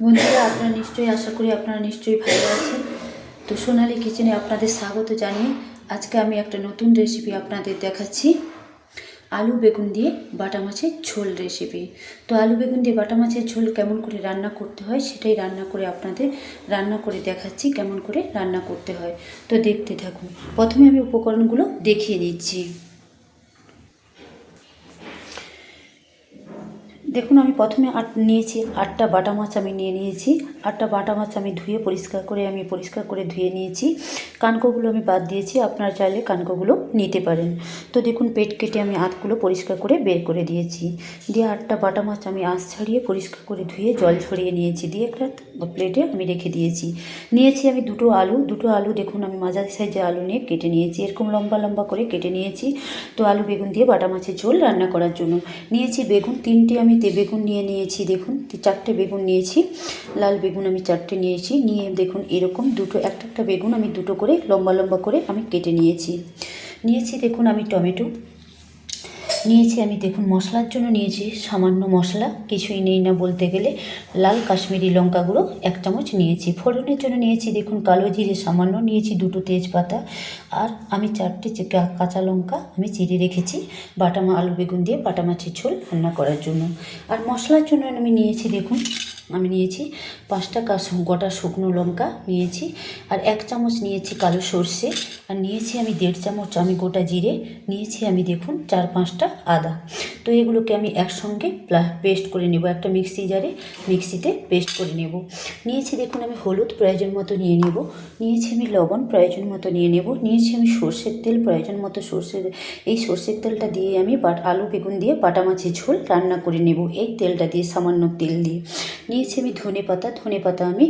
বন্ধুরা, আপনারা নিশ্চয়ই আশা করি আপনারা নিশ্চয়ই ভালো আছেন। তো সোনালি কিচেনে আপনাদের স্বাগত জানিয়ে আজকে আমি একটা নতুন রেসিপি আপনাদের দেখাচ্ছি। আলু বেগুন দিয়ে বাটা মাছের ঝোল রেসিপি তো আলু বেগুন দিয়ে বাটা মাছের ঝোল কেমন করে রান্না করতে হয় সেটাই রান্না করে আপনাদের, রান্না করে দেখাচ্ছি কেমন করে রান্না করতে হয়। তো দেখতে থাকুন। প্রথমে আমি উপকরণগুলো দেখিয়ে দিচ্ছি। দেখুন, আমি প্রথমে আট নিয়েছি, আটটা বাটা মাছ আমি নিয়ে নিয়েছি। আটটা বাটা মাছ আমি ধুয়ে পরিষ্কার করে, আমি পরিষ্কার করে ধুয়ে নিয়েছি। কানকোগুলো আমি বাদ দিয়েছি, আপনারা চাইলে কানকোগুলো নিতে পারেন। তো দেখুন, পেট কেটে আমি আঁতগুলো পরিষ্কার করে বের করে দিয়েছি। দিয়ে আটটা বাটা মাছ আমি আঁশ ছাড়িয়ে পরিষ্কার করে ধুয়ে জল ছড়িয়ে নিয়েছি। দিয়ে একটা প্লেটে আমি রেখে দিয়েছি। নিয়েছি আমি দুটো আলু। দুটো আলু দেখুন, আমি মাঝারি সাইজে আলু নিয়ে কেটে নিয়েছি। এরকম লম্বা লম্বা করে কেটে নিয়েছি। তো আলু বেগুন দিয়ে বাটা মাছের ঝোল রান্না করার জন্য। নিয়েছি বেগুন, তিনটে আমি তে বেগুন নিয়ে নিয়েছি, দেখুন, চারটে বেগুন নিয়েছি, লাল বেগুন আমি চারটে নিয়েছি, নিয়ে দেখুন এরকম দুটো, একটা একটা বেগুন আমি দুটো করে লম্বা লম্বা করে আমি কেটে নিয়েছি। নিয়েছি দেখুন আমি টমেটো নিয়েছি, আমি দেখুন মশলার জন্য নিয়েছি সামান্য মশলা, কিছুই নেই না বলতে গেলে। লাল কাশ্মীরি লঙ্কা গুঁড়ো এক চামচ নিয়েছি। ফোড়নের জন্য নিয়েছি দেখুন কালো জিরে, সামান্য নিয়েছি দুটো তেজপাতা। আর আমি চারটে কাঁচা লঙ্কা আমি চিড়ে রেখেছি বাটামা আলু বেগুন দিয়ে বাটা মাছের ঝোল রান্না করার জন্য। আর মশলার জন্য আমি নিয়েছি দেখুন আমি নিয়েছি পাঁচটা গোটা শুকনো লঙ্কা নিয়েছি আর এক চামচ নিয়েছি কালো সর্ষে আর নিয়েছি আমি দেড় চামচ আমি গোটা জিরে, নিয়েছি আমি দেখুন চার পাঁচটা আদা। তো এগুলোকে আমি একসঙ্গে পেস্ট করে নেব, একটা মিক্সি জারে মিক্সিতে পেস্ট করে নেব। নিয়েছি দেখুন আমি হলুদ প্রয়োজন মতো নিয়ে নেব, নিয়েছি আমি লবণ প্রয়োজন মতো নিয়ে নেব, নিয়েছি আমি সর্ষের তেল প্রয়োজন মতো সর্ষের এই সর্ষের তেলটা দিয়ে আমি আলু বেগুন দিয়ে বাটা মাছের ঝোল রান্না করে নেব, এই তেলটা দিয়ে সামান্য তেল দিয়ে। নিয়েছি আমি ধনে পাতা। ধনে পাতা আমি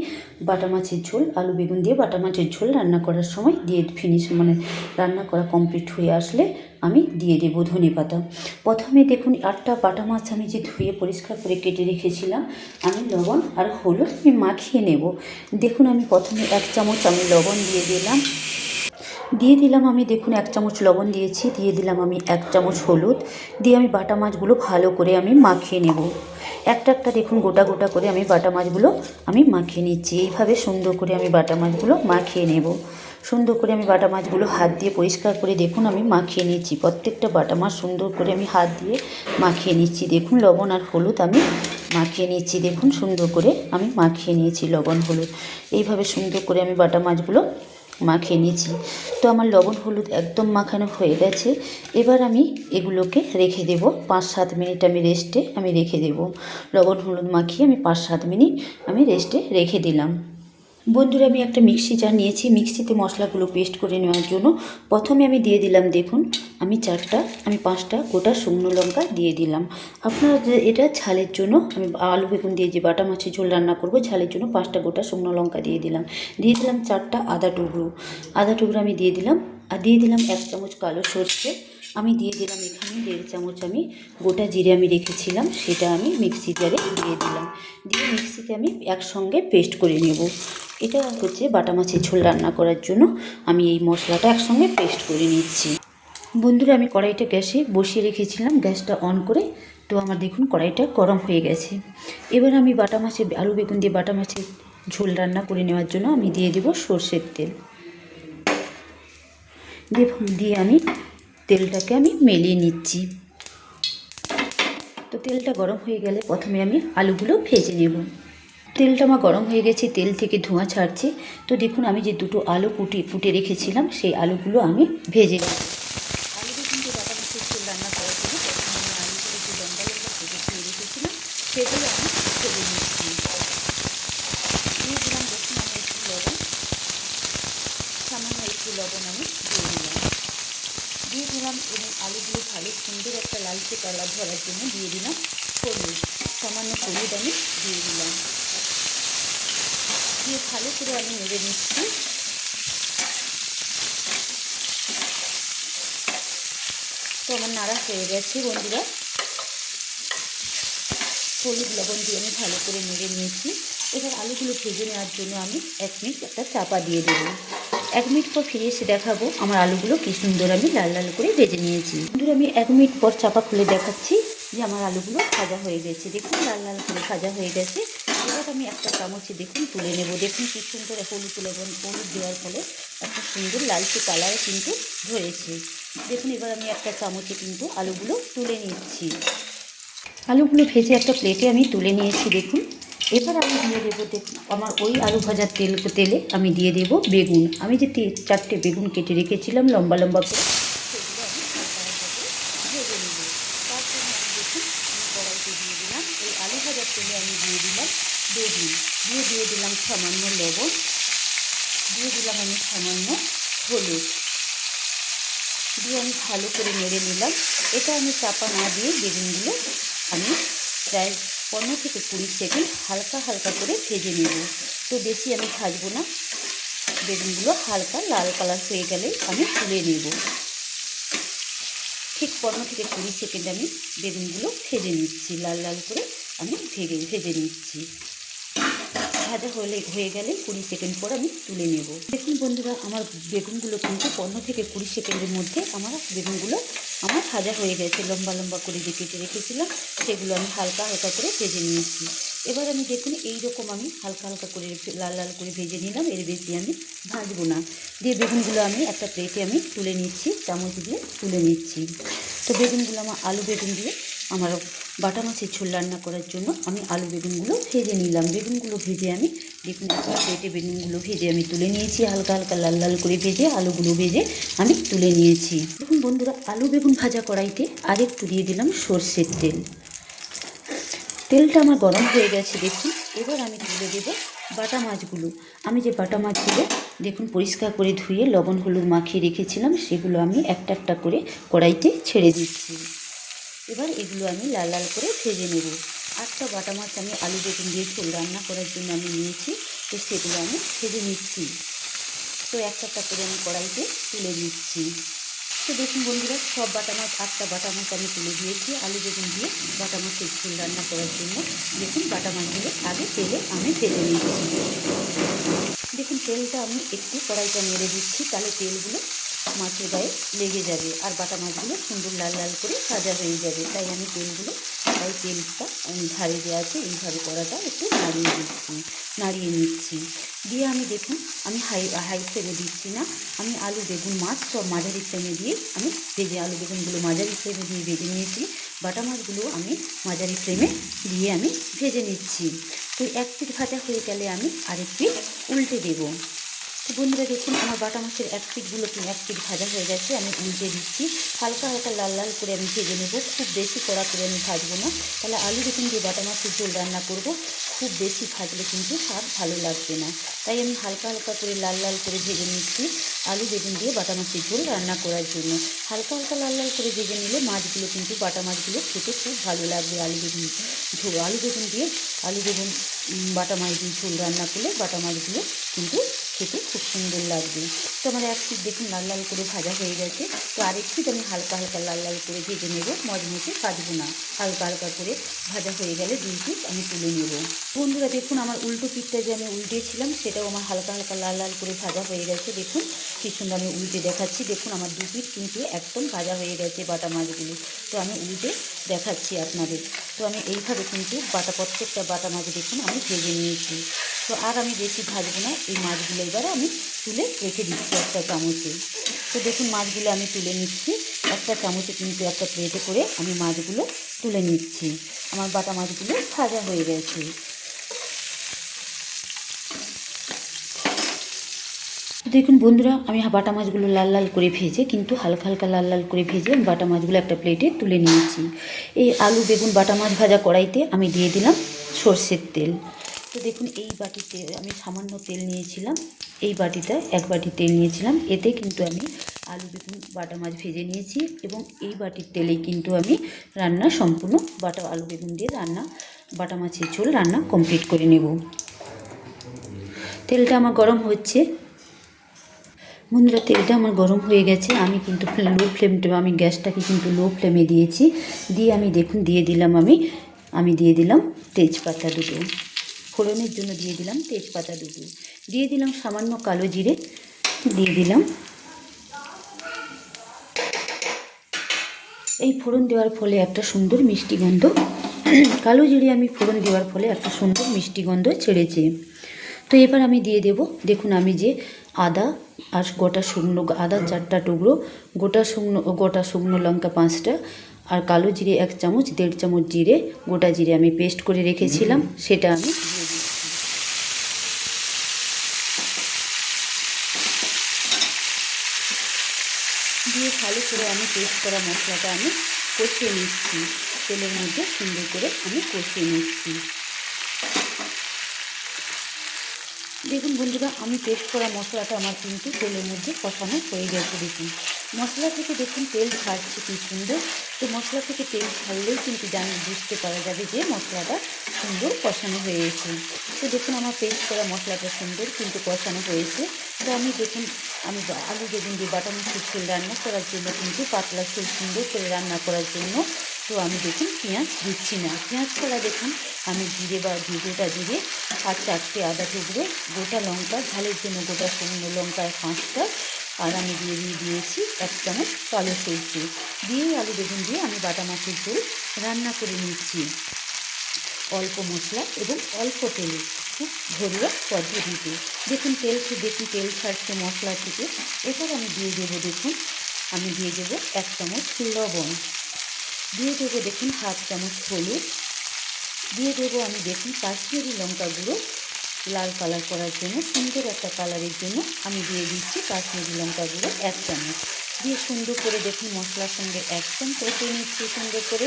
বাটা মাছের ঝোল, আলু বেগুন দিয়ে বাটা মাছের ঝোল রান্না করার সময় দিয়ে ফিনিশ মানে রান্না করা কমপ্লিট হয়ে আসলে আমি দিয়ে দেব ধনে পাতা। প্রথমে দেখুন আটটা বাটা মাছ আমি যে ধুয়ে পরিষ্কার করে কেটে রেখেছিলাম, আমি লবণ আর হলুদ আমি মাখিয়ে নেব। দেখুন আমি প্রথমে এক চামচ আমি লবণ দিয়ে দিলাম। দিয়ে দিলাম আমি দেখুন এক চামচ লবণ দিয়েছি, দিয়ে দিলাম আমি এক চামচ হলুদ, দিয়ে আমি বাটা মাছগুলো ভালো করে আমি মাখিয়ে নেব। একটা একটা দেখুন, গোটা গোটা করে আমি বাটা মাছগুলো আমি মাখিয়ে নিচ্ছি। এইভাবে সুন্দর করে আমি বাটা মাছগুলো মাখিয়ে নেব। সুন্দর করে আমি বাটা মাছগুলো হাত দিয়ে পরিষ্কার করে দেখুন, আমি মাখিয়ে নিচ্ছি। প্রত্যেকটা বাটা মাছ সুন্দর করে আমি হাত দিয়ে মাখিয়ে নিচ্ছি। দেখুন, লবণ আর হলুদ আমি মাখিয়ে নিচ্ছি। দেখুন, সুন্দর করে আমি মাখিয়ে নিয়েছি লবণ, হলুদ। এইভাবে সুন্দর করে আমি বাটা মাছগুলো মাখিয়ে নিয়েছি। তো আমার লবণ হলুদ একদম মাখানো হয়ে গেছে। এবার আমি এগুলোকে রেখে দেব। পাঁচ সাত মিনিট আমি রেস্টে আমি রেখে দেব। লবণ হলুদ মাখিয়ে আমি পাঁচ সাত মিনিট আমি রেস্টে রেখে দিলাম। বন্ধুরা, আমি একটা মিক্সি জার নিয়েছি। মিক্সিতে মশলাগুলো পেস্ট করে নেওয়ার জন্য প্রথমে আমি দিয়ে দিলাম, দেখুন, আমি চারটা, আমি পাঁচটা গোটা শুকনো লঙ্কা দিয়ে দিলাম। আপনারা এটা ঝালের জন্য, আমি আলু, বেগুন দিয়ে যে বাটা মাছের ঝোল রান্না করব, ঝালের জন্য পাঁচটা গোটা শুকনো লঙ্কা দিয়ে দিলাম। দিয়ে দিলাম চারটা আদা টুকরো। আদা টুকরো আমি দিয়ে দিলাম। আর দিয়ে দিলাম এক চামচ কালো সর্ষে। আমি দিয়ে দিলাম এখানে দেড় চামচ আমি গোটা জিরে আমি রেখেছিলাম, সেটা আমি মিক্সি জারে দিয়ে দিলাম। দিয়ে মিক্সিতে আমি একসঙ্গে পেস্ট করে নেব। এটা হচ্ছে বাটা মাছের ঝোল রান্না করার জন্য আমি এই মশলাটা একসঙ্গে পেস্ট করে নিচ্ছি। বন্ধুরা, আমি কড়াইটা গ্যাসে বসিয়ে রেখেছিলাম। গ্যাসটা অন করে, তো আমার দেখুন কড়াইটা গরম হয়ে গেছে। এবার আমি বাটা মাছের, আলু বেগুন দিয়ে বাটা মাছের ঝোল রান্না করে নেওয়ার জন্য আমি দিয়ে দেবো সর্ষের তেল। দিয়ে দিয়ে আমি তেলটাকে আমি মেলিয়ে নিচ্ছি। তো তেলটা গরম হয়ে গেলে প্রথমে আমি আলুগুলো ভেজে নেব। তেলটা আমার গরম হয়ে গেছে, তেল থেকে ধোঁয়া ছাড়ছে। তো দেখুন, আমি যে দুটো আলু কুটি ফুটে রেখেছিলাম, সেই আলুগুলো আমি ভেজে আলুটা কিন্তু বাটা মাছের ঝোল রান্না করার জন্য প্রথমে আমি আলুগুলো যে লম্বা ভেজে ধুয়ে রেখেছিলাম, সেগুলো আমি ভেজে নিচ্ছি দিয়ে দিলাম দেখুন আমি একটু লবণ, সামান্য একটু লবণ আমি দিয়ে দিলাম। দিয়ে দিলাম এবং আলুগুলো ভালো সুন্দর একটা লালচে কালার ধরার জন্য দিয়ে দিলাম হলুদ, সামান্য হলুদ আমি দিয়ে দিলাম। দিয়ে ভালো করে আমি নেড়ে নিচ্ছি। তো আমার নাড়া হয়ে গেছে বন্ধুরা। হলুদ লবণ দিয়ে আমি ভালো করে নেড়ে নিয়েছি। এবার আলুগুলো ভেজে নেওয়ার জন্য আমি এক মিনিট একটা চাপা দিয়ে দেবো। এক মিনিট পর ফিরে এসে দেখাবো আমার আলুগুলো কি সুন্দর আমি লাল লাল করে ভেজে নিয়েছি। বন্ধুরা, আমি এক মিনিট পর চাপা খুলে দেখাচ্ছি যে আমার আলুগুলো ভাজা হয়ে গেছে। দেখুন, লাল লাল করে ভাজা হয়ে গেছে। এবার আমি একটা চামচে দেখুন তুলে নেব। দেখুন কি সুন্দর হলুদ লবণ হলুদ দেওয়ার ফলে একটা সুন্দর লালচে কালার কিন্তু ধরেছে। দেখুন, এবার আমি একটা চামচে কিন্তু আলুগুলো তুলে নিচ্ছি। আলুগুলো ভেজে একটা প্লেটে আমি তুলে নিয়েছি, দেখুন। এবার আমি দিয়ে দেবো, দেখুন, আমার ওই আলু ভাজার তেল, তেলে আমি দিয়ে দেবো বেগুন। আমি যে চারটে বেগুন কেটে রেখেছিলাম লম্বা লম্বা করে সেগুলো আমি হালকা হালকা করে ভেজে নেব তার জন্য আমি দেখুন আমি কড়াইতে দিয়ে দিলাম ওই আলু ভাজার তেলে আমি দিয়ে দিলাম বেগুন দিয়ে দিয়ে দিলাম সামান্য লবণ দিয়ে দিলাম আমি সামান্য হলুদ দিয়ে আমি ভালো করে নেড়ে নিলাম। এটা আমি চাপা না দিয়ে বেগুনগুলো আমি প্রায় পনেরো থেকে কুড়ি সেকেন্ড হালকা হালকা করে ভেজে নেব। তো বেশি আমি ভাজবো না। বেগুনগুলো হালকা লাল কালার হয়ে গেলে আমি তুলে নেব। ঠিক পনেরো থেকে কুড়ি সেকেন্ড আমি বেগুনগুলো ভেজে নিচ্ছি। লাল লাল করে আমি ভেজে ভেজে নিচ্ছি। ভাজা হলে, হয়ে গেলে কুড়ি সেকেন্ড পর আমি তুলে নেব। দেখুন বন্ধুরা, আমার বেগুনগুলো কিন্তু পনেরো থেকে কুড়ি সেকেন্ডের মধ্যে আমার বেগুনগুলো আমার ভাজা হয়ে গেছে। লম্বা লম্বা করে যে কেটে রেখেছিলাম, সেগুলো আমি হালকা হালকা করে ভেজে নিয়েছি। এবার আমি দেখুন এই রকম আমি হালকা হালকা করে লাল লাল করে ভেজে নিলাম, এর বেশি আমি ভাজবো না। দিয়ে বেগুনগুলো আমি একটা প্লেটে আমি তুলে নিচ্ছি, চামচ দিয়ে তুলে নিচ্ছি। তো বেগুনগুলো, আমার আলু বেগুন দিয়ে আমার বাটা মাছের ঝোল রান্না করার জন্য আমি আলু বেগুনগুলো ভেজে নিলাম। বেগুনগুলো ভেজে আমি দেখুন একটা বেগুনগুলো ভেজে আমি তুলে নিয়েছি, হালকা হালকা লাল লাল করে ভেজে আলুগুলো ভেজে আমি তুলে নিয়েছি। দেখুন বন্ধুরা, আলু বেগুন ভাজা কড়াইতে আরেকটু দিয়ে দিলাম সর্ষের তেল। তেলটা আমার গরম হয়ে গেছে, দেখুন। এবার আমি তুলে দেব বাটা মাছগুলো। আমি যে বাটা মাছগুলো দেখুন পরিষ্কার করে ধুয়ে লবণ হলুদ মাখিয়ে রেখেছিলাম, সেগুলো আমি একটা একটা করে কড়াইতে ছেড়ে দিচ্ছি। এবার এগুলো আমি লাল লাল করে ভেজে নেব। আটটা বাটা মাছ আমি আলু বেগুন দিয়ে ঝোল রান্না করার জন্য আমি নিয়েছি, তো সেগুলো আমি ভেজে নিচ্ছি। তো একটা একটা করে আমি কড়াইতে তুলে নিচ্ছি। তো দেখুন বন্ধুরা, সব বাটা মাছ, আটটা বাটা মাছ আমি তুলে দিয়েছি আলু বেগুন দিয়ে বাটা মাছের ঝোল রান্না করার জন্য। দেখুন বাটা মাছগুলো আগে তেলে আমি ভেজে নিচ্ছি। দেখুন তেলটা আমি একটু কড়াইটা নেড়ে দিচ্ছি, তাহলে তেলগুলো মাছের গায়ে লেগে যাবে আর বাটা মাছগুলো সুন্দর লাল লাল করে ভাজা হয়ে যাবে। তাই আমি তেলগুলো, তাই তেলটা ধারে যে আছে, এইভাবে কড়াটা একটু নাড়িয়ে দিচ্ছি, নাড়িয়ে নিচ্ছি। দিয়ে আমি দেখুন, আমি হাই হাই ফ্লেমে দিচ্ছি না, আমি আলু, বেগুন, মাছ সব মাঝারি ফ্লেমে দিয়ে আমি ভেজে, আলু, বেগুনগুলো মাঝারি ফ্লেমে দিয়ে ভেজে নিয়েছি। বাটা মাছগুলো আমি মাঝারি ফ্লেমে দিয়ে আমি ভেজে নিচ্ছি। তো এক পিঠ ভাজা হয়ে গেলে আমি আরেক পিঠ উল্টে দেবো। বন্ধুরা দেখুন, আমার বাটা মাছের এক পিঠগুলো কি এক পিঠ ভাজা হয়ে গেছে, আমি উল্টে দিচ্ছি। হালকা হালকা লাল লাল করে আমি ভেজে নেব, খুব বেশি কড়া করে আমি ভাজবো না। তাহলে আলু বেগুন দিয়ে বাটা মাছের ঝোল রান্না করব, খুব বেশি ভাজলে কিন্তু স্বাদ ভালো লাগবে না। তাই আমি হালকা হালকা করে লাল লাল করে ভেজে নিচ্ছি আলু বেগুন দিয়ে বাটা মাছের ঝোল রান্না করার জন্য। হালকা হালকা লাল লাল করে ভেজে নিলে মাছগুলো কিন্তু বাটা মাছগুলো খেতে খুব ভালো লাগবে আলু বেগুন ঝোল, আলু বেগুন দিয়ে আলু বেগুন বাটা মাছ দিয়ে ঝোল রান্না করলে বাটা মাছগুলো কিন্তু খেতে খুব সুন্দর লাগবে। তো আমার এক পিঠ দেখুন লাল লাল করে ভাজা হয়ে গেছে। তো আরেক পিঠ আমি হালকা হালকা লাল লাল করে ভেজে নেব। মজমুচে ভাজবো না। হালকা হালকা করে ভাজা হয়ে গেলে দুই পিঠ আমি তুলে নেব। বন্ধুরা, দেখুন আমার উল্টো পিঠটা যে আমি উল্টেছিলাম, সেটাও আমার হালকা হালকা লাল লাল করে ভাজা হয়ে গেছে। দেখুন কি সুন্দর আমি উল্টে দেখাচ্ছি। দেখুন আমার দু পিঠ কিন্তু একদম ভাজা হয়ে গেছে বাটা মাছগুলো। তো আমি উল্টে দেখাচ্ছি আপনাদের। তো আমি এইভাবে কিন্তু বাটা, প্রত্যেকটা বাটা মাছ দেখুন আমি ভেজে নিয়েছি। তো আর আমি বেশি ভাজবো না, এই মাছগুলো এবারে আমি তুলে রেখে দিচ্ছি একটা চামচে। তো দেখুন মাছগুলো আমি তুলে নিচ্ছি, একটা চামচে কিন্তু একটা প্লেটে করে আমি মাছগুলো তুলে নিচ্ছি। আমার বাটা মাছগুলো ভাজা হয়ে গেছে। দেখুন বন্ধুরা, আমি বাটা মাছগুলো লাল লাল করে ভেজে, কিন্তু হালকা হালকা লাল লাল করে ভেজে বাটা মাছগুলো একটা প্লেটে তুলে নিয়েছি। এই আলু, বেগুন, বাটা মাছ ভাজা কড়াইতে আমি দিয়ে দিলাম সর্ষের তেল। তো দেখুন, এই বাটিতে আমি সামান্য তেল নিয়েছিলাম। এই বাটিতে এক বাটি তেল নিয়েছিলাম। এতে কিন্তু আমি আলু, বেগুন, বাটা মাছ ভেজে নিয়েছি এবং এই বাটির তেলেই কিন্তু আমি রান্না সম্পূর্ণ বাটা, আলু, বেগুন দিয়ে রান্না, বাটা মাছের ঝোল রান্না কমপ্লিট করে নেব। তেলটা আমার গরম হচ্ছে। বন্ধুরা, তেলটা আমার গরম হয়ে গেছে। আমি কিন্তু লো ফ্লেমটা আমি গ্যাসটাকে কিন্তু লো ফ্লেমে দিয়েছি। দিয়ে আমি দেখুন, দিয়ে দিলাম আমি আমি দিয়ে দিলাম তেজপাতা দুটো। ফোড়নের জন্য দিয়ে দিলাম তেজপাতা দুটো। দিয়ে দিলাম সামান্য কালো জিরে, দিয়ে দিলাম। এই ফোড়ন দেওয়ার ফলে একটা সুন্দর মিষ্টি গন্ধ। কালো জিরে আমি ফোড়ন দেওয়ার ফলে একটা সুন্দর মিষ্টি গন্ধ ছেড়েছে। তো এবার আমি দিয়ে দেব, দেখুন আমি যে আদা আর গোটা শুকনো, আদা চারটা টুকরো, গোটা শুকনো গোটা শুকনো লঙ্কা পাঁচটা আর কালো জিরে এক চামচ, দেড় চামচ জিরে, গোটা জিরে আমি পেস্ট করে রেখেছিলাম, সেটা আমি দিয়ে ভালো করে আমি পেস্ট করা মশলাটা আমি কষিয়ে নিচ্ছি। তেলের মধ্যে সুন্দর করে আমি কষিয়ে নিচ্ছি। দেখুন বন্ধুরা, আমি পেস্ট করা মশলাটা আমার কিন্তু তেলের মধ্যে কষানো হয়ে গেছে, দেখুন। মশলা থেকে দেখুন তেল ছাড়ছে কি সুন্দর। তো মশলা থেকে তেল ছাড়লেই কিন্তু জানি বুঝতে পারা যাবে যে মশলাটা সুন্দর কষানো হয়েছে। তো দেখুন, আমার পেস্ট করা মশলাটা সুন্দর কিন্তু কষানো হয়েছে। তো আমি দেখুন, আমি আলু বেগুন দিয়ে বাটা মাছের ঝোল রান্না করার জন্য কিন্তু পাতলা ঝোল সুন্দর করে রান্না করার জন্য তো আমি দেখুন পেঁয়াজ দিচ্ছি না। পেঁয়াজ ছাড়া দেখুন, আমি জিরে বা গোটা জিরে আর চারটে আদা টুকরো, গোটা লঙ্কা, ঝালের জন্য গোটা শুকনো লঙ্কা পাঁচটা, আর আমি দিয়ে দিয়ে দিয়েছি এক চামচ কালো সরষে। দিয়ে আলু বেগুন দিয়ে আমি বাটা মাছের ঝোল রান্না করে নিচ্ছি। অল্প মশলা এবং অল্প তেলে, খুব ঘরোয়া পদ্ধতিতে। দেখুন তেল দেখুন তেল ছাড়ছে মশলা থেকে। এবার আমি দিয়ে দেবো দেখুন, আমি দিয়ে দেবো এক চামচ লবণ। দিয়ে দেবো দেখুন হাফ চামচ হলুদ। দিয়ে দেবো আমি দেখুন কাশ্মীরি লঙ্কা গুঁড়ো লাল কালার করার জন্য, সুন্দর একটা কালারের জন্য আমি দিয়ে দিচ্ছি কাশ্মীরি লঙ্কা গুঁড়ো এক চামচ। দিয়ে সুন্দর করে দেখুন মশলার সঙ্গে একদম কষিয়ে নিচ্ছি, সুন্দর করে।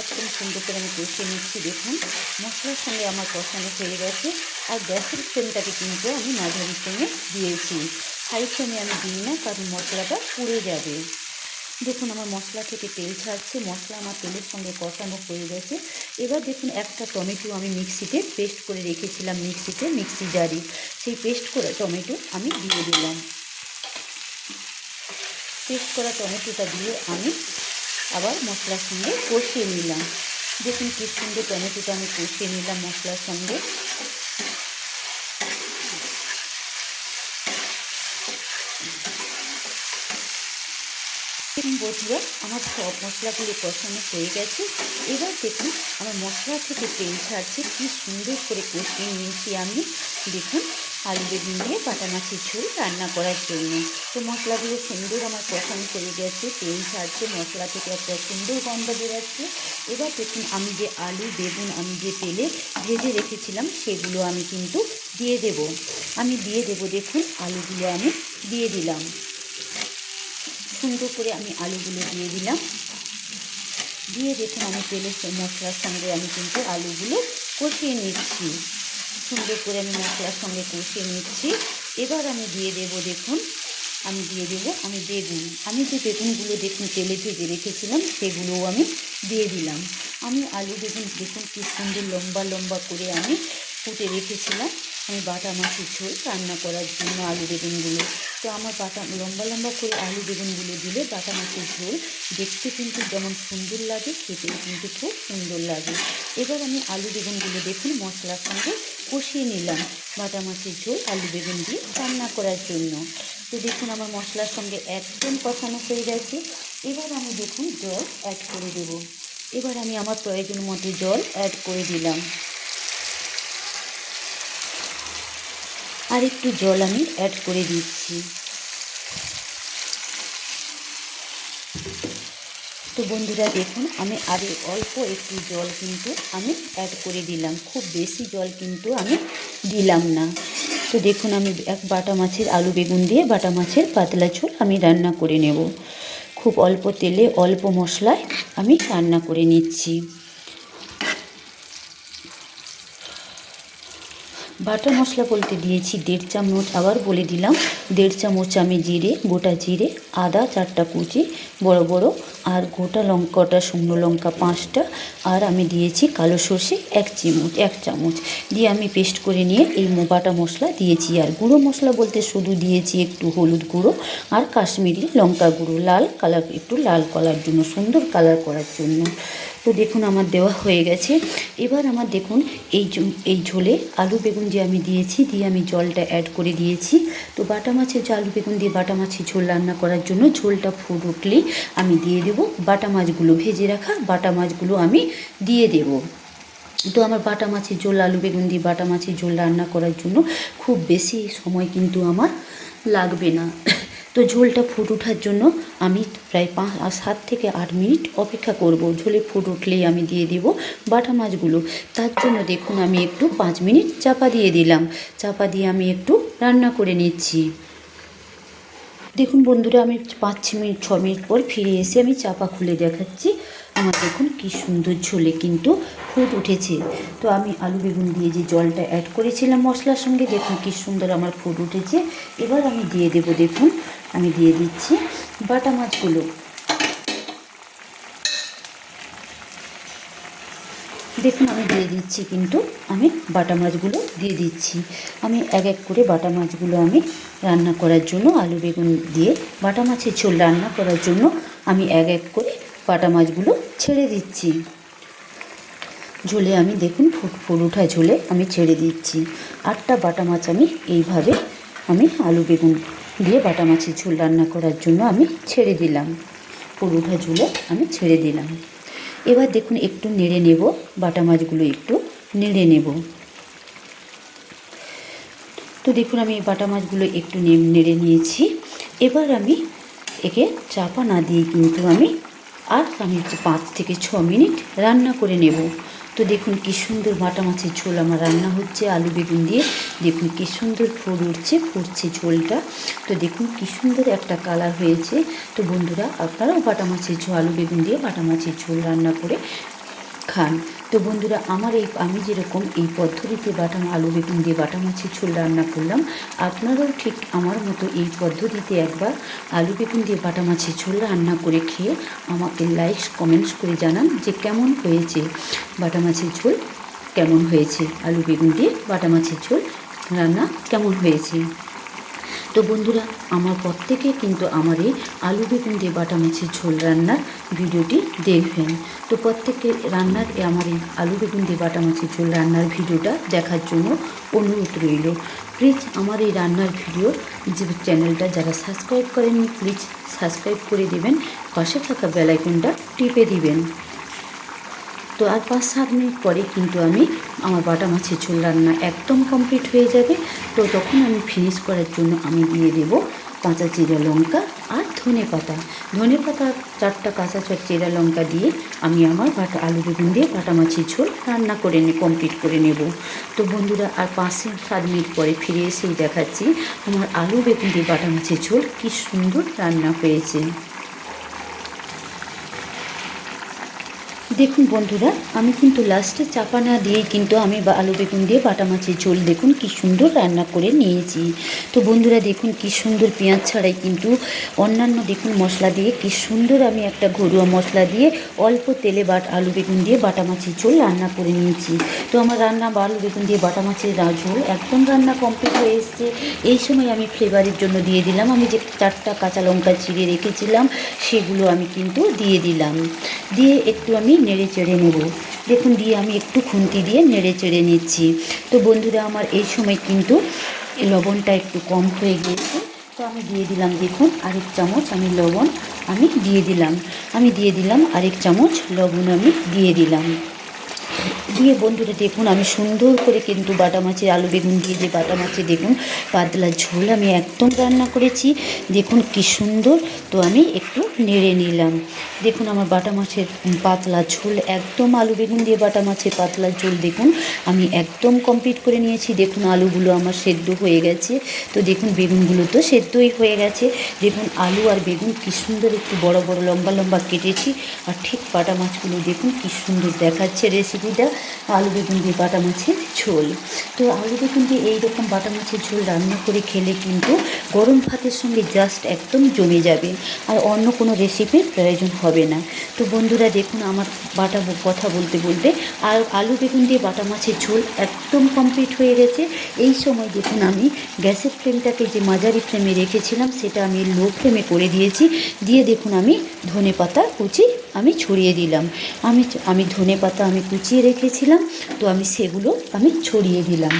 একদম সুন্দর করে আমি কষিয়ে নিচ্ছি, দেখুন। মশলার সঙ্গে আমার কষানো হয়ে গেছে। আর গ্যাসের ফ্লেমটাকে কিন্তু আমি মাঝারি ফ্লেমে দিয়েছি। হাই ফ্লেমে আমি দিই না, কারণ মশলাটা পুড়ে যাবে। দেখুন আমার মশলা থেকে তেল ছাড়ছে, মশলা আমার তেলের সঙ্গে কষানো হয়ে গেছে। এবার দেখুন একটা টমেটো আমি মিক্সিতে পেস্ট করে রেখেছিলাম মিক্সিতে, মিক্সি জারি। সেই পেস্ট করা টমেটো আমি দিয়ে দিলাম। পেস্ট করা টমেটোটা দিয়ে আমি আবার মশলার সঙ্গে কষিয়ে নিলাম। দেখুন কি সুন্দর টমেটোটা আমি কষিয়ে নিলাম মশলার সঙ্গে দেখুন বন্ধুরা আমার সব মশলাগুলো কষানো হয়ে গেছে। এবার দেখুন, আমার মশলা থেকে তেল ছাড়ছে, কি সুন্দর করে কষিয়ে নিয়েছি আমি। দেখুন, আলু বেগুন দিয়ে বাটা মাছের ঝোল রান্না করার জন্য। তো মশলাগুলো সুন্দর আমার কষানো হয়ে গেছে, তেল ছাড়ছে, মশলা থেকে একটা সুন্দর গন্ধ বেরোচ্ছে। এবার দেখুন, আমি যে আলু, বেগুন, আমি যে তেলে ভেজে রেখেছিলাম, সেগুলো আমি কিন্তু দিয়ে দেব। আমি দিয়ে দেব, দেখুন, আলুগুলো আমি দিয়ে দিলাম। সুন্দর করে আমি আলুগুলো দিয়ে দিলাম। দিয়ে দেখুন আমি তেলের মশলার সঙ্গে আমি কিন্তু আলুগুলো কষিয়ে নিচ্ছি। সুন্দর করে আমি মশলার সঙ্গে কষিয়ে নিচ্ছি। এবার আমি দিয়ে দেব, দেখুন, আমি দিয়ে দেব, আমি বেগুন। আমি যে বেগুনগুলো দেখুন তেলে ভেজে রেখেছিলাম, সেগুলোও আমি দিয়ে দিলাম। আমি আলু বেগুন দেখুন কি সুন্দর লম্বা লম্বা করে আমি ফুটে রেখেছিলাম। আমি বাটা মাছের ঝোল রান্না করার জন্য আলু বেগুনগুলো তো আমার বাটা, লম্বা লম্বা করে আলু বেগুনগুলো দিলে বাটা মাছের ঝোল দেখতে কিন্তু যেমন সুন্দর লাগে, খেতেও কিন্তু খুব সুন্দর লাগে। এবার আমি আলু বেগুনগুলো দেখুন, মশলার সঙ্গে কষিয়ে নিলাম বাটা মাছের ঝোল আলু বেগুন দিয়ে রান্না করার জন্য। তো দেখুন আমার মশলার সঙ্গে একদম কষানো হয়ে গেছে। এবার আমি দেখুন জল অ্যাড করে দেব। এবার আমি আমার প্রয়োজন মতো জল অ্যাড করে দিলাম। আর একটু জল আমি অ্যাড করে দিচ্ছি। তো বন্ধুরা দেখুন, আমি আরে অল্প একটু জল কিন্তু আমি অ্যাড করে দিলাম। খুব বেশি জল কিন্তু আমি দিলাম না। তো দেখুন, আমি এক বাটা মাছের আলু বেগুন দিয়ে বাটা মাছের পাতলা ঝোল আমি রান্না করে নেব। খুব অল্প তেলে অল্প মশলায় আমি রান্না করে নিচ্ছি। বাটা মশলা বলতে দিয়েছি দেড় চামচ, আবার বলে দিলাম দেড় চামচ আমি জিরে, গোটা জিরে, আদা চারটা কুচি, বড় বড় আর গোটা লঙ্কাটা, শুকনো লঙ্কা পাঁচটা, আর আমি দিয়েছি কালো সর্ষে এক চিমুচ এক চামচ। দিয়ে আমি পেস্ট করে নিয়ে এই বাটা মশলা দিয়েছি। আর গুঁড়ো মশলা বলতে শুধু দিয়েছি একটু হলুদ গুঁড়ো আর কাশ্মীরি লঙ্কা গুঁড়ো, লাল কালার, একটু লাল করার জন্য, সুন্দর কালার করার জন্য। তো দেখুন আমার দেওয়া হয়ে গেছে। এবার আমার দেখুন এই এই ঝোলে আলু বেগুন যে আমি দিয়েছি, দিয়ে আমি জলটা অ্যাড করে দিয়েছি। তো বাটা মাছের যে আলু বেগুন দিয়ে বাটা মাছের ঝোল রান্না করার জন্য ঝোলটা ফুট উঠলেই আমি দিয়ে দেবো। বাটা মাছগুলো ভেজে রাখা, বাটা মাছগুলো আমি দিয়ে দেবো। তো আমার বাটা মাছের ঝোল, আলু বেগুন দিয়ে বাটা মাছের ঝোল রান্না করার জন্য খুব বেশি সময় কিন্তু আমার লাগবে না। তো ঝোলটা ফুট ওঠার জন্য আমি প্রায় পাঁচ সাত থেকে আট মিনিট অপেক্ষা করব। ঝোলে ফুট উঠলেই আমি দিয়ে দেব বাটা মাছগুলো। তার জন্য দেখুন আমি একটু পাঁচ মিনিট চাপা দিয়ে দিলাম। চাপা দিয়ে আমি একটু রান্না করে নিচ্ছি। দেখুন বন্ধুরা, আমি পাঁচ মিনিট, ছ মিনিট পর ফিরে এসে আমি চাপা খুলে দেখাচ্ছি। আমার দেখুন কি সুন্দর ঝোলে কিন্তু ফুট উঠেছে। তো আমি আলু বেগুন দিয়ে যে জলটা অ্যাড করেছিলাম মশলার সঙ্গে, দেখুন কি সুন্দর আমার ফুট উঠেছে। এবার আমি দিয়ে দেব দেখুন আমি দিয়ে দিচ্ছি বাটা মাছগুলো। দেখুন, আমি দিয়ে দিচ্ছি কিন্তু আমি বাটা মাছগুলো দিয়ে দিচ্ছি। আমি এক এক করে বাটা মাছগুলো আমি রান্না করার জন্য, আলু বেগুন দিয়ে বাটা মাছের ঝোল রান্না করার জন্য আমি এক এক করে বাটা মাছগুলো ছেড়ে দিচ্ছি। ঝোলে আমি দেখুন, ফুট ফুল ওঠা ঝোলে আমি ছেড়ে দিচ্ছি। আটটা বাটা মাছ আমি এইভাবে আমি আলু বেগুন দিয়ে বাটা মাছের ঝোল রান্না করার জন্য আমি ছেড়ে দিলাম। ওঠা ঝোলে আমি ছেড়ে দিলাম। এবার দেখুন একটু নেড়ে নেব, বাটা মাছগুলো একটু নেড়ে নেব। তো দেখুন আমি বাটা মাছগুলো একটু নেড়ে নিয়েছি। এবার আমি একে চাপা না দিয়ে কিন্তু আমি আর আমি পাঁচ থেকে ছ মিনিট রান্না করে নেব। তো দেখুন কি সুন্দর বাটা মাছের ঝোল আমার রান্না হচ্ছে, আলু বেগুন দিয়ে। দেখুন কি সুন্দর ফুল উঠছে, ফুটছে ঝোলটা। তো দেখুন কি সুন্দর একটা কালার হয়েছে। তো বন্ধুরা, আপনারাও বাটা মাছের ঝোল, আলু বেগুন দিয়ে বাটা মাছের ঝোল রান্না করে খান। তো বন্ধুরা, আমার এই আমি যেরকম এই পদ্ধতিতে বাটা আলু বেগুন দিয়ে বাটা মাছের ঝোল রান্না করলাম, আপনারাও ঠিক আমার মতো এই পদ্ধতিতে একবার আলু বেগুন দিয়ে বাটা মাছের ঝোল রান্না করে খেয়ে আমাকে লাইক কমেন্টস করে জানান যে কেমন হয়েছে বাটা মাছের ঝোল, কেমন হয়েছে আলু বেগুন দিয়ে বাটা মাছের ঝোল রান্না, কেমন হয়েছে। তো বন্ধুরা, আমার প্রত্যেকে কিন্তু আমার এই আলু বেগুন দিয়ে বাটা মাছের ঝোল রান্নার ভিডিওটি দেখবেন। তো প্রত্যেকে রান্নার আমার এই আলু বেগুন দিয়ে বাটা মাছের ঝোল রান্নার ভিডিওটা দেখার জন্য অনুরোধ রইল। প্লিজ আমার এই রান্নার ভিডিও যে চ্যানেলটা যারা সাবস্ক্রাইব করেননি, প্লিজ সাবস্ক্রাইব করে দেবেন, পাশে থাকা বেলাইকনটা টিপে দিবেন। তো আর পাঁচ সাত মিনিট পরে কিন্তু আমি আমার বাটা মাছের ঝোল রান্না একদম কমপ্লিট হয়ে যাবে। তো তখন আমি ফিনিশ করার জন্য আমি দিয়ে দেব কাঁচা জিরা লঙ্কা আর ধনে পাতা। ধনে পাতা চারটা কাঁচা চট জিরা লঙ্কা দিয়ে আমি আমার বাটা আলু বেগুন দিয়ে বাটা মাছের ঝোল রান্না করে নে কমপ্লিট করে নেব। তো বন্ধুরা, আর পাঁচ সাত মিনিট পরে ফিরে এসেই দেখাচ্ছি আমার আলু বেগুন দিয়ে বাটা মাছের ঝোল কী সুন্দর রান্না হয়েছে। দেখুন বন্ধুরা, আমি কিন্তু লাস্টে চাপা না দিয়েই কিন্তু আমি আলু বেগুন দিয়ে বাটা মাছের ঝোল দেখুন কি সুন্দর রান্না করে নিয়েছি। তো বন্ধুরা দেখুন কি সুন্দর পেঁয়াজ ছাড়াই কিন্তু অন্যান্য দেখুন মশলা দিয়ে কি সুন্দর আমি একটা ঘরোয়া মশলা দিয়ে অল্প তেলে বাট আলু বেগুন দিয়ে বাটা মাছের ঝোল রান্না করে নিয়েছি। তো আমার রান্না বা আলু বেগুন দিয়ে বাটা মাছের ঝোল একদম রান্না কমপ্লিট হয়ে এসছে। এই সময় আমি ফ্লেভারের জন্য দিয়ে দিলাম। আমি যে চারটা কাঁচা লঙ্কা চিড়ে রেখেছিলাম, সেগুলো আমি কিন্তু দিয়ে দিলাম। দিয়ে একটু আমি নেড়ে চেড়ে নেব। দেখুন দিয়ে আমি একটু খুন্তি দিয়ে নেড়ে চেড়ে নিচ্ছি। তো বন্ধুরা, আমার এই সময় কিন্তু লবণটা একটু কম হয়ে গিয়েছে। তো আমি দিয়ে দিলাম, দেখুন, আরেক চামচ আমি লবণ আমি দিয়ে দিলাম। আমি দিয়ে দিলাম আরেক চামচ লবণ আমি দিয়ে দিলাম। দিয়ে বন্ধুরা দেখুন, আমি সুন্দর করে কিন্তু বাটা মাছের আলু বেগুন দিয়ে যে বাটা মাছে দেখুন, পাতলা ঝোল আমি একদম রান্না করেছি। দেখুন কি সুন্দর, তো আমি একটু নেড়ে নিলাম। দেখুন আমার বাটা মাছের পাতলা ঝোল, একদম আলু বেগুন দিয়ে বাটা মাছের পাতলা ঝোল দেখুন, আমি একদম কমপ্লিট করে নিয়েছি। দেখুন আলুগুলো আমার সেদ্ধ হয়ে গেছে, তো দেখুন বেগুনগুলো তো সেদ্ধই হয়ে গেছে। দেখুন আলু আর বেগুন কি সুন্দর একটু বড় বড় লম্বা লম্বা কেটেছি, আর ঠিক বাটা মাছগুলো দেখুন কি সুন্দর দেখাচ্ছে রেসিপিটা আলু, বেগুন দিয়ে বাটা মাছের ঝোল। তো আলু, বেগুন দিয়ে এইরকম বাটা মাছের ঝোল রান্না করে খেলে কিন্তু গরম ভাতের সঙ্গে জাস্ট একদম জমে যাবে। আর অন্য কোনো রেসিপির প্রয়োজন হবে না। তো বন্ধুরা, দেখুন আমার বাটা কথা বলতে বলতে আর আলু, বেগুন দিয়ে বাটা মাছের ঝোল একদম কমপ্লিট হয়ে গেছে। এই সময় দেখুন আমি গ্যাসের ফ্লেমটাকে যে মাঝারি ফ্লেমে রেখেছিলাম, সেটা আমি লো ফ্লেমে করে দিয়েছি। দিয়ে দেখুন আমি ধনে পাতা কুচি আমি ছড়িয়ে দিলাম। আমি আমি ধনে পাতা আমি কুচিয়ে রেখেছিলাম, তো আমি সেগুলো আমি ছড়িয়ে দিলাম।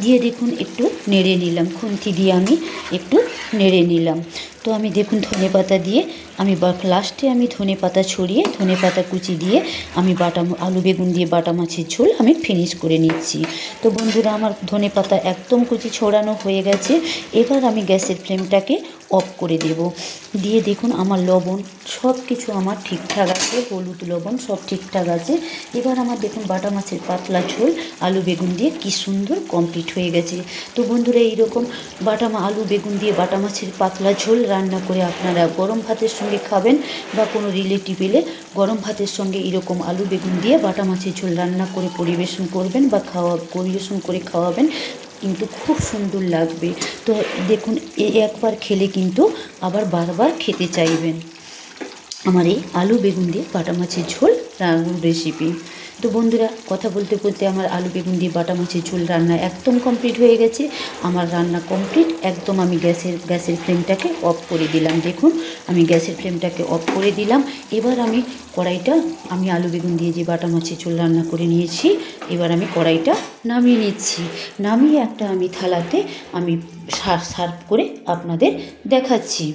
দিয়ে দেখুন একটু নেড়ে নিলাম, খুন্তি দিয়ে আমি একটু নেড়ে নিলাম। তো আমি দেখুন ধনে পাতা দিয়ে আমি লাস্টে আমি ধনে পাতা ছড়িয়ে, ধনে পাতা কুচি দিয়ে আমি বাটা আলু বেগুন দিয়ে বাটা মাছের ঝোল আমি ফিনিশ করে নিচ্ছি। তো বন্ধুরা, আমার ধনে পাতা একদম কুচি ছড়ানো হয়ে গেছে। এবার আমি গ্যাসের ফ্লেমটাকে অফ করে দেব। দিয়ে দেখুন আমার লবণ, সব কিছু আমার ঠিকঠাক আছে, হলুদ লবণ সব ঠিকঠাক আছে। এবার আমার দেখুন বাটা মাছের পাতলা ঝোল, আলু বেগুন দিয়ে কি সুন্দর কমপ্লিট হয়ে গেছে। তো বন্ধুরা, এইরকম বাটা মা- আলু বেগুন দিয়ে বাটা মাছের পাতলা ঝোল রান্না করে আপনারা গরম ভাতের সঙ্গে খাবেন বা কোনো রিলেটিভ এলে গরম ভাতের সঙ্গে এরকম আলু বেগুন দিয়ে বাটা মাছের ঝোল রান্না করে পরিবেশন করবেন বা খাওয়া পরিবেশন করে খাওয়াবেন। কিন্তু খুব সুন্দর লাগবে। তো দেখুন একবার খেলে কিন্তু আবার বারবার খেতে চাইবেন। আমার এই আলু বেগুন দিয়ে পাটা মাছের ঝোল রেসিপি তো বন্ধুরা, কথা বলতে বলতে আমার আলু, বেগুন দিয়ে বাটা মাছের ঝোল রান্না একদম কমপ্লিট হয়ে গেছে। আমার রান্না কমপ্লিট একদম আমি গ্যাসের গ্যাসের ফ্লেমটাকে অফ করে দিলাম। দেখুন, আমি গ্যাসের ফ্লেমটাকে অফ করে দিলাম। এবার আমি কড়াইটা, আমি আলু, বেগুন দিয়ে যে বাটা মাছের ঝোল রান্না করে নিয়েছি, এবার আমি কড়াইটা নামিয়ে নিচ্ছি। নামিয়ে একটা আমি থালাতে আমি সার, সার্ভ করে আপনাদের দেখাচ্ছি।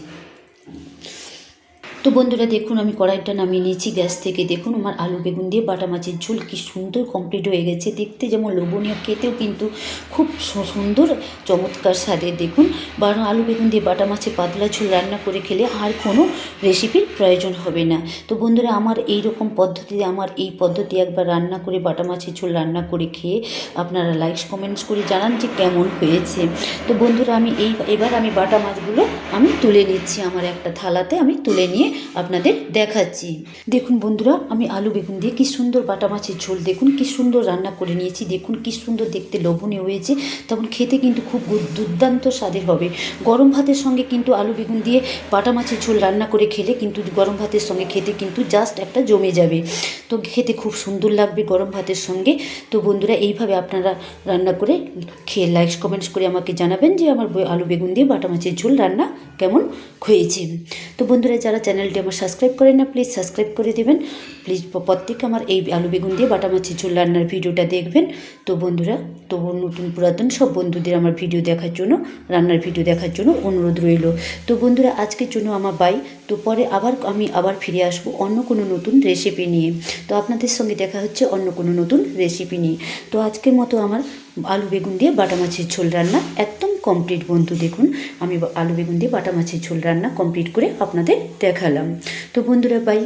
তো বন্ধুরা দেখুন, আমি কড়াইটা নামিয়ে নিয়েছি, গ্যাস থেকে। দেখুন, আমার আলু বেগুন দিয়ে বাটা মাছের ঝোল কি সুন্দর কমপ্লিট হয়ে গেছে। দেখতে যেমন লোভনীয়, খেতেও কিন্তু খুব সুন্দর, চমৎকার স্বাদের দেখুন বা আলু বেগুন দিয়ে বাটা মাছের পাতলা ঝোল রান্না করে খেলে আর কোনো রেসিপির প্রয়োজন হবে না। তো বন্ধুরা, আমার এই রকম পদ্ধতিতে আমার এই পদ্ধতি একবার রান্না করে, বাটা মাছের ঝোল রান্না করে খেয়ে আপনারা লাইকস কমেন্টস করে জানান যে কেমন হয়েছে। তো বন্ধুরা, আমি এই, এবার আমি বাটা মাছগুলো আমি তুলে নিচ্ছি। আমার একটা থালাতে আমি তুলে নিয়ে আপনাদের দেখাচ্ছি। দেখুন বন্ধুরা, আমি আলু বেগুন দিয়ে কি সুন্দর বাটা মাছের ঝোল, দেখুন কি সুন্দর রান্না করে নিয়েছি, দেখুন কি সুন্দর দেখতে লোভনীয় হয়েছে তখন খেতে কিন্তু খুব দুর্দান্ত স্বাদের হবে। গরম ভাতের সঙ্গে কিন্তু আলু বেগুন দিয়ে বাটা মাছের ঝোল রান্না করে খেলে কিন্তু গরম ভাতের সঙ্গে খেতে কিন্তু জাস্ট একটা জমে যাবে। তো খেতে খুব সুন্দর লাগবে গরম ভাতের সঙ্গে। তো বন্ধুরা, এইভাবে আপনারা রান্না করে খেয়ে লাইক কমেন্টস করে আমাকে জানাবেন যে আমার আলু বেগুন দিয়ে বাটা মাছের ঝোল রান্না কেমন হয়েছে। তো বন্ধুরা, যারা চ্যানেলটি আমার সাবস্ক্রাইব করেন না প্লিজ সাবস্ক্রাইব করে দেবেন। প্লিজ প্রত্যেক আমার এই আলু বেগুন দিয়ে বাটা মাছের ঝোল রান্নার ভিডিওটা দেখবেন। তো বন্ধুরা, তো নতুন পুরাতন সব বন্ধুদের আমার ভিডিও দেখার জন্য, রান্নার ভিডিও দেখার জন্য অনুরোধ রইল। তো বন্ধুরা, আজকের জন্য আমার বাই তো পরে আবার আমি আবার ফিরে আসব অন্য কোনো নতুন রেসিপি নিয়ে। তো আপনাদের সঙ্গে দেখা হচ্ছে অন্য কোনো নতুন রেসিপি নিয়ে। তো আজকের মতো আমার আলু বেগুন দিয়ে বাটা মাছের ঝোল রান্না একদম কমপ্লিট বন্ধু, দেখুন, আমি আলু বেগুন দিয়ে বাটা মাছের ঝোল রান্না কমপ্লিট করে আপনাদের দেখালাম। তো বন্ধুরা বাই